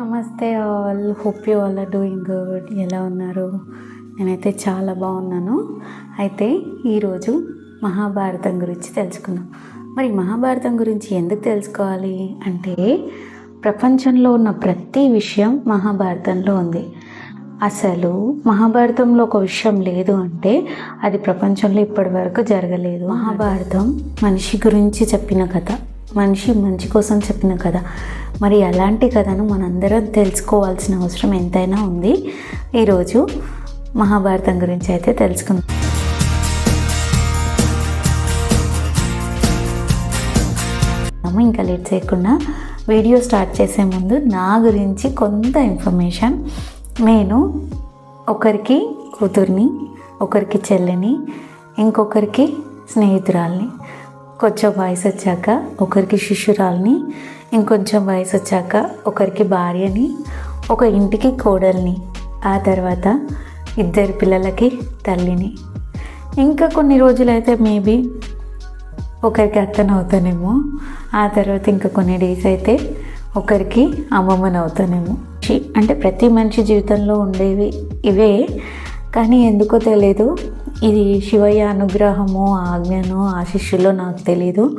నమస్తే all. Hope you all are doing good. ఎలా ఉన్నారు? నేనైతే చాలా బాగున్నాను. అయితే ఈరోజు మహాభారతం గురించి తెలుసుకుందాం. మరి మహాభారతం గురించి ఎందుకు తెలుసుకోవాలి? అంటే ప్రపంచంలో ఉన్న ప్రతి విషయం మహాభారతంలో ఉంది. అసలు మహాభారతంలో ఒక విషయం లేదు అంటే అది ప్రపంచంలో ఇప్పటి వరకు జరగలేదు. మహాభారతం మనిషి గురించి చెప్పిన కథ మనిషి మంచి కోసం చెప్పిన కథ. మరి అలాంటి కథను మనందరం తెలుసుకోవాల్సిన అవసరం ఎంతైనా ఉంది. ఈరోజు మహాభారతం గురించి అయితే తెలుసుకుందాం. ఇంకా లేట్ చేయకుండా వీడియో స్టార్ట్ చేసే ముందు నా గురించి కొంత ఇన్ఫర్మేషన్. నేను ఒకరికి కూతుర్ని ఒకరికి చెల్లిని ఇంకొకరికి స్నేహితురాల్ని కొంచెం వయసు వచ్చాక ఒకరికి శిష్యురాల్ని ఇంకొంచెం వయసు వచ్చాక ఒకరికి భార్యని ఒక ఇంటికి కోడల్ని ఆ తర్వాత ఇద్దరు పిల్లలకి తల్లిని. ఇంకా కొన్ని రోజులైతే మేబీ ఒకరికి అత్తనవుతానేమో ఆ తర్వాత ఇంకా కొన్ని డేస్ అయితే ఒకరికి అమ్మమ్మని అవుతానేమో చి- అంటే ప్రతి మనిషి జీవితంలో ఉండేవి ఇవే కానీ ఎందుకో తెలియదు ఇది శివయ్య అనుగ్రహమో ఆజ్ఞనో ఆశిష్యులో నాకు తెలీదు.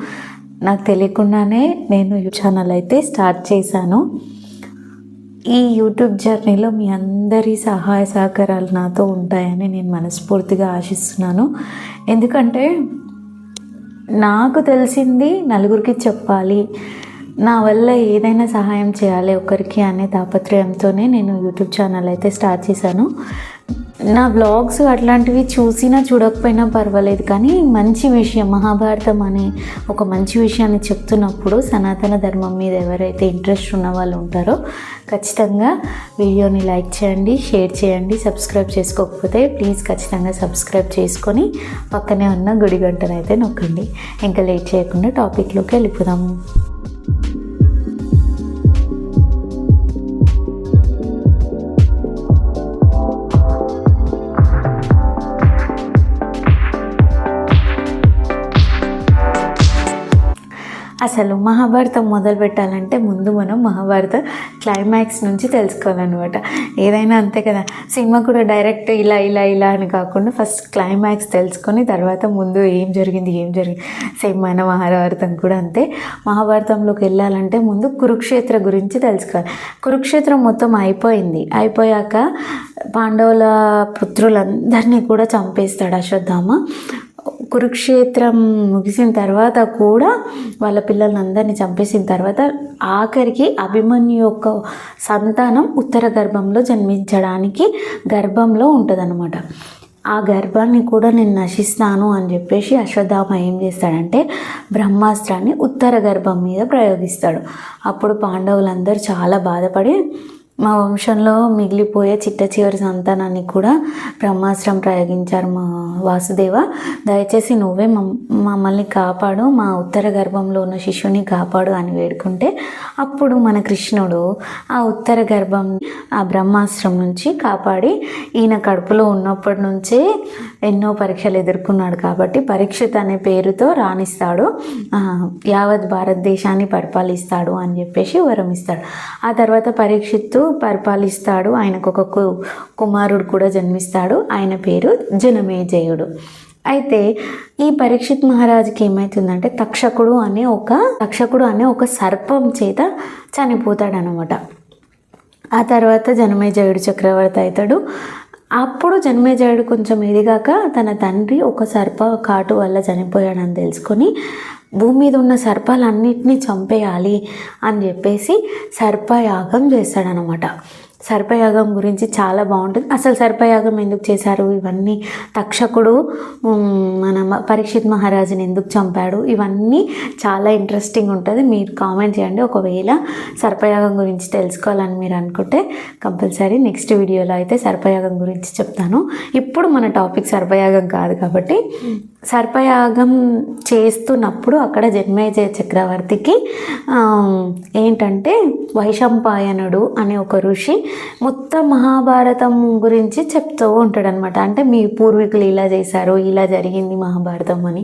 నాకు తెలియకుండానే నేను ఈ ఛానల్ అయితే స్టార్ట్ చేశాను. ఈ యూట్యూబ్ జర్నీలో మీ అందరి సహాయ సహకారాలు నాతో ఉంటాయని నేను మనస్ఫూర్తిగా ఆశిస్తున్నాను. ఎందుకంటే నాకు తెలిసింది నలుగురికి చెప్పాలి. నా వల్ల ఏదైనా సహాయం చేయాలి ఒకరికి అనే తాపత్రయంతోనే నేను యూట్యూబ్ ఛానల్ అయితే స్టార్ట్ చేశాను. నా బ్లాగ్స్ అట్లాంటివి చూసినా చూడకపోయినా పర్వాలేదు కానీ మంచి విషయం మహాభారతం అనే ఒక మంచి విషయాన్ని చెప్తున్నప్పుడు సనాతన ధర్మం మీద ఎవరైతే ఇంట్రెస్ట్ ఉన్న వాళ్ళు ఉంటారో ఖచ్చితంగా వీడియోని లైక్ చేయండి షేర్ చేయండి సబ్స్క్రైబ్ చేసుకోకపోతే ప్లీజ్ ఖచ్చితంగా సబ్స్క్రైబ్ చేసుకొని పక్కనే ఉన్న గుడి గంటనైతే నొక్కండి. ఇంకా లేట్ చేయకుండా టాపిక్లోకి వెళ్ళిపోదాము అసలు మహాభారతం మొదలు పెట్టాలంటే ముందు మనం మహాభారత క్లైమాక్స్ నుంచి తెలుసుకోవాలన్నమాట. ఏదైనా అంతే కదా సినిమా కూడా డైరెక్ట్ ఇలా ఇలా ఇలా అని కాకుండా ఫస్ట్ క్లైమాక్స్ తెలుసుకొని తర్వాత ముందు ఏం జరిగింది ఏం జరిగింది. సేమ్ మన మహాభారతం కూడా అంతే. మహాభారతంలోకి వెళ్ళాలంటే ముందు కురుక్షేత్ర గురించి తెలుసుకోవాలి. కురుక్షేత్రం మొత్తం అయిపోయింది. అయిపోయాక పాండవుల పుత్రులందరినీ కూడా చంపేస్తాడు అశ్వత్థామ. కురుక్షేత్రం ముగిసిన తర్వాత కూడా వాళ్ళ పిల్లల్ని అందరినీ చంపేసిన తర్వాత ఆఖరికి అభిమన్యు యొక్క సంతానం ఉత్తర గర్భంలో జన్మించడానికి గర్భంలో ఉంటుందన్నమాట. ఆ గర్భాన్ని కూడా నేను నశిస్తాను అని చెప్పేసి అశ్వత్థామ ఏం చేస్తాడంటే బ్రహ్మాస్త్రాన్ని ఉత్తర గర్భం మీద ప్రయోగిస్తాడు. అప్పుడు పాండవులందరూ చాలా బాధపడి మా వంశంలో మిగిలిపోయే చిట్ట చివరి సంతానాన్ని కూడా బ్రహ్మాస్త్రం ప్రయోగించారు మా వాసుదేవ. దయచేసి నువ్వే మమ్- మమ్మల్ని కాపాడు మా ఉత్తర గర్భంలో ఉన్న శిశువుని కాపాడు అని వేడుకుంటే అప్పుడు మన కృష్ణుడు ఆ ఉత్తర గర్భం ఆ బ్రహ్మాస్త్రం నుంచి కాపాడి ఈయన కడుపులో ఉన్నప్పటి నుంచే ఎన్నో పరీక్షలు ఎదుర్కొన్నాడు కాబట్టి పరీక్షిత్ అనే పేరుతో రాణిస్తాడు. యావత్ భారతదేశాన్ని పరిపాలిస్తాడు అని చెప్పేసి వరం ఇస్తాడు ఆ తర్వాత పరీక్షిత్తు పరిపాలిస్తాడు. ఆయనకు ఒక కు- కుమారుడు కూడా జన్మిస్తాడు. ఆయన పేరు జనమేజయుడు. అయితే ఈ పరీక్షిత్ మహారాజుకి ఏమవుతుందంటే తక్షకుడు అనే ఒక తక్షకుడు అనే ఒక సర్పం చేత చనిపోతాడనమాట. ఆ తర్వాత జనమేజయుడు చక్రవర్తి అవుతాడు. అప్పుడు జన్మేజయుడు కొంచెం ఎదిగాక తన తండ్రి ఒక సర్ప కాటు వల్ల చనిపోయాడని తెలుసుకొని భూమి మీద ఉన్న సర్పాలన్నిటినీ చంపేయాలి అని చెప్పేసి సర్పయాగం చేస్తాడనమాట సర్పయాగం గురించి చాలా బాగుంటుంది. అసలు సర్పయాగం ఎందుకు చేశారు? ఇవన్నీ తక్షకుడు మన పరీక్షిత్ మహారాజుని ఎందుకు చంపాడు? ఇవన్నీ చాలా ఇంట్రెస్టింగ్ ఉంటుంది. మీరు కామెంట్ చేయండి. ఒకవేళ సర్పయాగం గురించి తెలుసుకోవాలని మీరు అనుకుంటే కంపల్సరీ నెక్స్ట్ వీడియోలో అయితే సర్పయాగం గురించి చెప్తాను. ఇప్పుడు మన టాపిక్ సర్పయాగం కాదు కాబట్టి సర్పయాగం చేస్తున్నప్పుడు అక్కడ జన్మేజయ చక్రవర్తికి ఏంటంటే వైశంపాయనుడు అనే ఒక ఋషి మొత్తం మహాభారతం గురించి చెప్తూ ఉంటాడనమాట అంటే మీ పూర్వీకులు ఇలా చేశారు ఇలా జరిగింది మహాభారతం అని.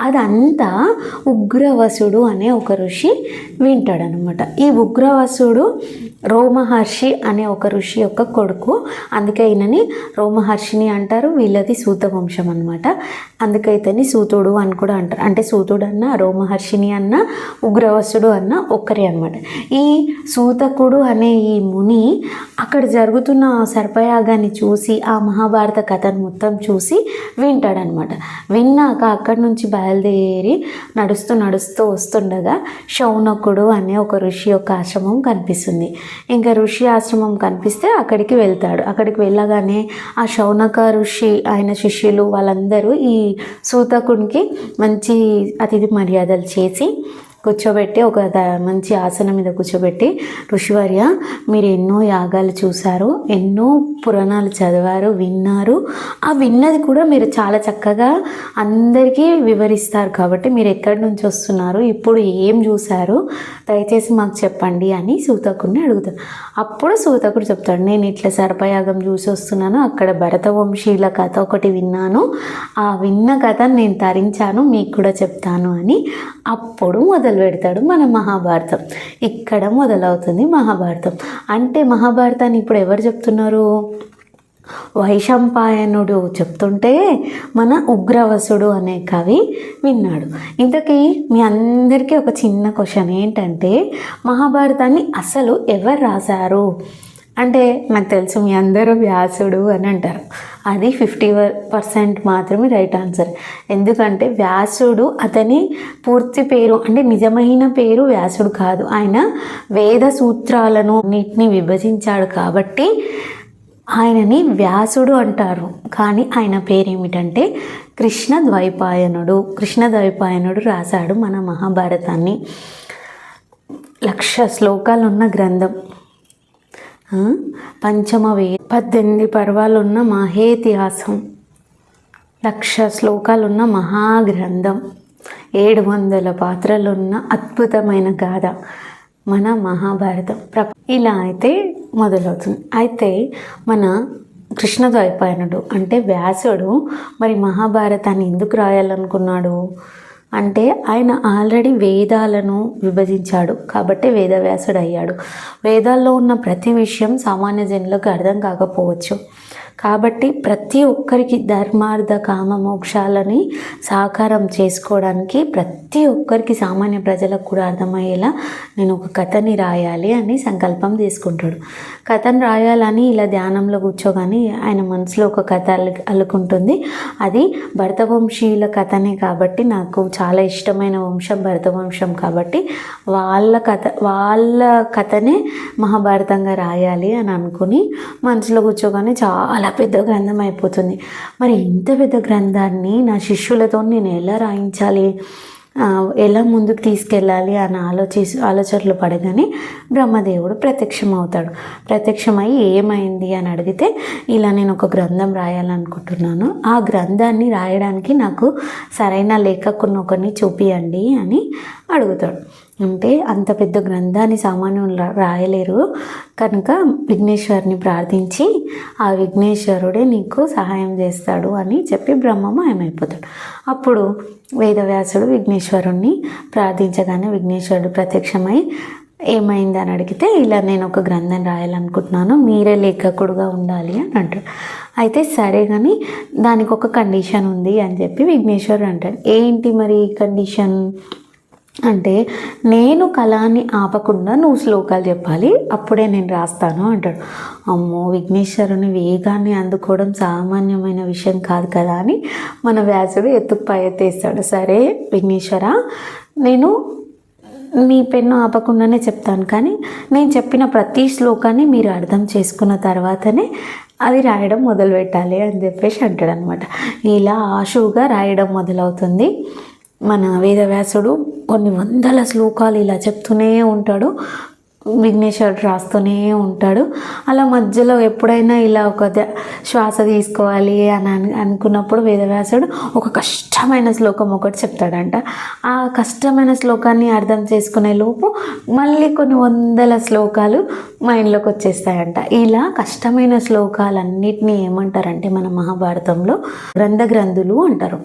అదంతా ఉగ్రవసుడు అనే ఒక ఋషి వింటాడనమాట. ఈ ఉగ్రవసుడు రోమహర్షి అనే ఒక ఋషి యొక్క కొడుకు. అందుకే ఈయనని రోమహర్షిని అంటారు వీళ్ళది సూత వంశం అనమాట అందుకే ఇతని సూతుడు అని కూడా అంటారు. అంటే సూతుడు అన్న రోమహర్షిని అన్న ఉగ్రవసుడు అన్న ఒక్కరే అనమాట ఈ సూతకుడు అనే ఈ ముని అక్కడ జరుగుతున్న సర్పయాగాన్ని చూసి ఆ మహాభారత కథను మొత్తం చూసి వింటాడనమాట. విన్నాక అక్కడి నుంచి బయలుదేరి నడుస్తూ నడుస్తూ వస్తుండగా శౌనకుడు అనే ఒక ఋషి యొక్క ఆశ్రమం కనిపిస్తుంది. ఇంకా ఋషి ఆశ్రమం కనిపిస్తే అక్కడికి వెళ్తాడు. అక్కడికి వెళ్ళగానే ఆ శౌనక ఋషి ఆయన శిష్యులు వాళ్ళందరూ ఈ సూతకునికి మంచి అతిథి మర్యాదలు చేసి కూర్చోబెట్టి ఒక మంచి ఆసనం మీద కూర్చోబెట్టి ఋషివర్య మీరు ఎన్నో యాగాలు చూశారు ఎన్నో పురాణాలు చదివారు విన్నారు. ఆ విన్నది కూడా మీరు చాలా చక్కగా అందరికీ వివరిస్తారు కాబట్టి మీరు ఎక్కడి నుంచి వస్తున్నారు ఇప్పుడు ఏం చూశారు దయచేసి మాకు చెప్పండి అని సూతకుడిని అడుగుతాడు. అప్పుడు సూతకుడు చెప్తాడు నేను ఇట్లా సర్పయాగం చూసి వస్తున్నాను అక్కడ భరత వంశీయుల కథ ఒకటి విన్నాను. ఆ విన్న కథ నేను తరించాను మీకు కూడా చెప్తాను అని అప్పుడు మొదలు మొదలు పెడతాడు మన మహాభారతం. ఇక్కడ మొదలవుతుంది మహాభారతం? అంటే మహాభారతాన్ని ఇప్పుడు ఎవరు చెప్తున్నారు? వైశంపాయనుడు చెప్తుంటే మన ఉగ్రవసుడు అనే కవి విన్నాడు. ఇంతకీ మీ అందరికీ ఒక చిన్న క్వశ్చన్ ఏంటంటే మహాభారతాన్ని అసలు ఎవరు రాశారు? అంటే నాకు తెలుసు మీ అందరూ వ్యాసుడు అని అంటారు. అది ఫిఫ్టీ పర్సెంట్ మాత్రమే రైట్ ఆన్సర్. ఎందుకంటే వ్యాసుడు అతని పూర్తి పేరు అంటే నిజమైన పేరు వ్యాసుడు కాదు. ఆయన వేద సూత్రాలను అన్నిటిని విభజించాడు కాబట్టి ఆయనని వ్యాసుడు అంటారు. కానీ ఆయన పేరేమిటంటే కృష్ణ ద్వైపాయనుడు. కృష్ణ ద్వైపాయనుడు రాశాడు మన మహాభారతాన్ని. లక్ష శ్లోకాలు ఉన్న గ్రంథం. పంచమ వే పద్దెనిమిది పర్వాలున్న మహేతిహాసం. లక్ష శ్లోకాలున్న మహాగ్రంథం. ఏడు వందల పాత్రలున్న అద్భుతమైన గాథ. మన మహాభారతం. ప్ర ఇలా అయితే మొదలవుతుంది. అయితే మన కృష్ణద్వైపాయనుడు అంటే వ్యాసుడు మరి మహాభారతాన్ని ఎందుకు రాయాలనుకున్నాడు? అంటే ఆయన ఆల్రెడీ వేదాలను విభజించాడు. కాబట్టి వేదవ్యాసుడు అయ్యాడు వేదాల్లో ఉన్న ప్రతి విషయం సామాన్య జనులకు అర్థం కాకపోవచ్చు. కాబట్టి ప్రతి ఒక్కరికి ధర్మార్థ కామ మోక్షాలని సాకారం చేసుకోవడానికి ప్రతి ఒక్కరికి సామాన్య ప్రజలకు కూడా అర్థమయ్యేలా నేను ఒక కథని రాయాలి అని సంకల్పం తీసుకుంటాడు. కథను రాయాలని ఇలా ధ్యానంలో కూర్చోగానే ఆయన మనసులో ఒక కథ అల్లు అల్లుకుంటుంది. అది భరతవంశీయుల కథనే కాబట్టి నాకు చాలా ఇష్టమైన వంశం భరతవంశం కాబట్టి వాళ్ళ కథ వాళ్ళ కథనే మహాభారతంగా రాయాలి అని అనుకుని మనసులో కూర్చోగానే చాలా పెద్ద గ్రంథం అయిపోతుంది. మరి ఇంత పెద్ద గ్రంథాన్ని నా శిష్యులతో నేను ఎలా రాయించాలి? ఎలా ముందుకు తీసుకెళ్ళాలి అని ఆలోచి ఆలోచనలు పడగానే బ్రహ్మదేవుడు ప్రత్యక్షమవుతాడు. ప్రత్యక్షమై ఏమైంది అని అడిగితే ఇలా నేను ఒక గ్రంథం రాయాలనుకుంటున్నాను. ఆ గ్రంథాన్ని రాయడానికి నాకు సరైన లేఖకున్న ఒకరిని చూపియండి అని అడుగుతాడు. అంటే అంత పెద్ద గ్రంథాన్ని సామాన్యం రా- రాయలేరు. కనుక విఘ్నేశ్వరుని ప్రార్థించి ఆ విఘ్నేశ్వరుడే నీకు సహాయం చేస్తాడు అని చెప్పి బ్రహ్మ మాయమైపోతాడు. అప్పుడు వేదవ్యాసుడు విఘ్నేశ్వరుణ్ణి ప్రార్థించగానే విఘ్నేశ్వరుడు ప్రత్యక్షమై ఏమైంది అని అడిగితే ఇలా నేను ఒక గ్రంథం రాయాలనుకుంటున్నాను మీరే లేఖకుడుగా ఉండాలి అని అంటాడు. అయితే సరే కానీ దానికి ఒక కండిషన్ ఉంది అని చెప్పి విఘ్నేశ్వరుడు అంటాడు. ఏంటి మరి కండిషన్? అంటే నేను కళాన్ని ఆపకుండా నువ్వు శ్లోకాలు చెప్పాలి అప్పుడే నేను రాస్తాను అంటాడు. అమ్మో విఘ్నేశ్వరుని వేగాన్ని అందుకోవడం సామాన్యమైన విషయం కాదు కదా అని మన వ్యాసుడు ఎత్తుకు పై ఎత్తేస్తాడు. సరే విఘ్నేశ్వర నేను మీ పెన్ను ఆపకుండానే చెప్తాను కానీ నేను చెప్పిన ప్రతి శ్లోకాన్ని మీరు అర్థం చేసుకున్న తర్వాతనే అది రాయడం మొదలు పెట్టాలి అని చెప్పేసి అంటాడు అనమాట ఇలా ఆశువుగా రాయడం మొదలవుతుంది. మన వేదవ్యాసుడు కొన్ని వందల శ్లోకాలు ఇలా చెప్తూనే ఉంటాడు. విఘ్నేశ్వరుడు రాస్తూనే ఉంటాడు. అలా మధ్యలో ఎప్పుడైనా ఇలా ఒక శ్వాస తీసుకోవాలి అని అనుకున్నప్పుడు వేదవ్యాసుడు ఒక కష్టమైన శ్లోకం ఒకటి చెప్తాడంట. ఆ కష్టమైన శ్లోకాన్ని అర్థం చేసుకునే లోపు మళ్ళీ కొన్ని వందల శ్లోకాలు మైండ్లోకి వచ్చేస్తాయంట. ఇలా కష్టమైన శ్లోకాలన్నిటినీ ఏమంటారంటే మన మహాభారతంలో గ్రంథ గ్రంథులు అంటారు.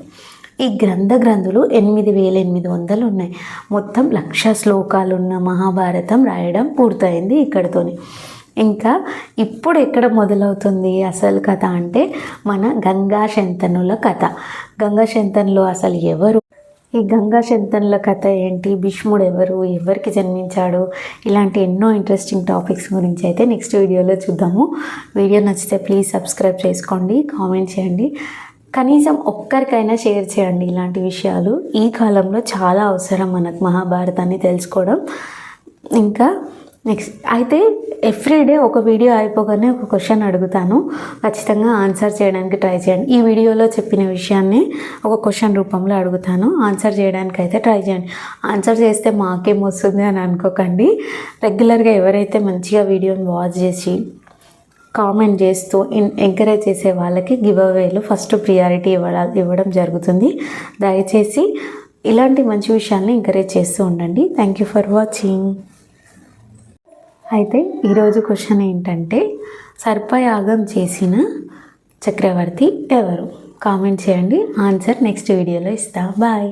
ఈ గ్రంథ గ్రంథులు ఎనిమిది వేల ఎనిమిది వందలు ఉన్నాయి మొత్తం లక్ష శ్లోకాలు ఉన్న మహాభారతం రాయడం పూర్తయింది ఇక్కడితోని. ఇంకా ఇప్పుడు ఎక్కడ మొదలవుతుంది అసలు కథ అంటే మన గంగా శంతనుల కథ. గంగా శంతనులు అసలు ఎవరు? ఈ గంగా శంతనుల కథ ఏంటి? భీష్ముడు ఎవరు? ఎవరికి జన్మించాడు? ఇలాంటి ఎన్నో ఇంట్రెస్టింగ్ టాపిక్స్ గురించి అయితే నెక్స్ట్ వీడియోలో చూద్దాము. వీడియో నచ్చితే ప్లీజ్ సబ్స్క్రైబ్ చేసుకోండి కామెంట్ చేయండి. కనీసం ఒక్కరికైనా షేర్ చేయండి ఇలాంటి విషయాలు. ఈ కాలంలో చాలా అవసరం మనకు మహాభారతాన్ని తెలుసుకోవడం. ఇంకా నెక్స్ట్ అయితే ఎవ్రీడే ఒక వీడియో అయిపోగానే ఒక క్వశ్చన్ అడుగుతాను. ఖచ్చితంగా ఆన్సర్ చేయడానికి ట్రై చేయండి. ఈ వీడియోలో చెప్పిన విషయాన్ని ఒక క్వశ్చన్ రూపంలో అడుగుతాను. ఆన్సర్ చేయడానికి అయితే ట్రై చేయండి. ఆన్సర్ చేస్తే మాకేం వస్తుంది అని అనుకోకండి. రెగ్యులర్గా ఎవరైతే మంచిగా వీడియోని వాచ్ చేసి కామెంట్ చేస్తూ ఎంకరేజ్ చేసే వాళ్ళకి గివ్ అవేలు ఫస్ట్ ప్రియారిటీ ఇవ్వడం ఇవ్వడం జరుగుతుంది. దయచేసి ఇలాంటి మంచి విషయాల్ని ఎంకరేజ్ చేస్తూ ఉండండి. Thank you for watching. అయితే ఈరోజు క్వశ్చన్ ఏంటంటే సర్పయాగం చేసిన చక్రవర్తి ఎవరు? కామెంట్ చేయండి. ఆన్సర్ నెక్స్ట్ వీడియోలో ఇస్తా. బాయ్.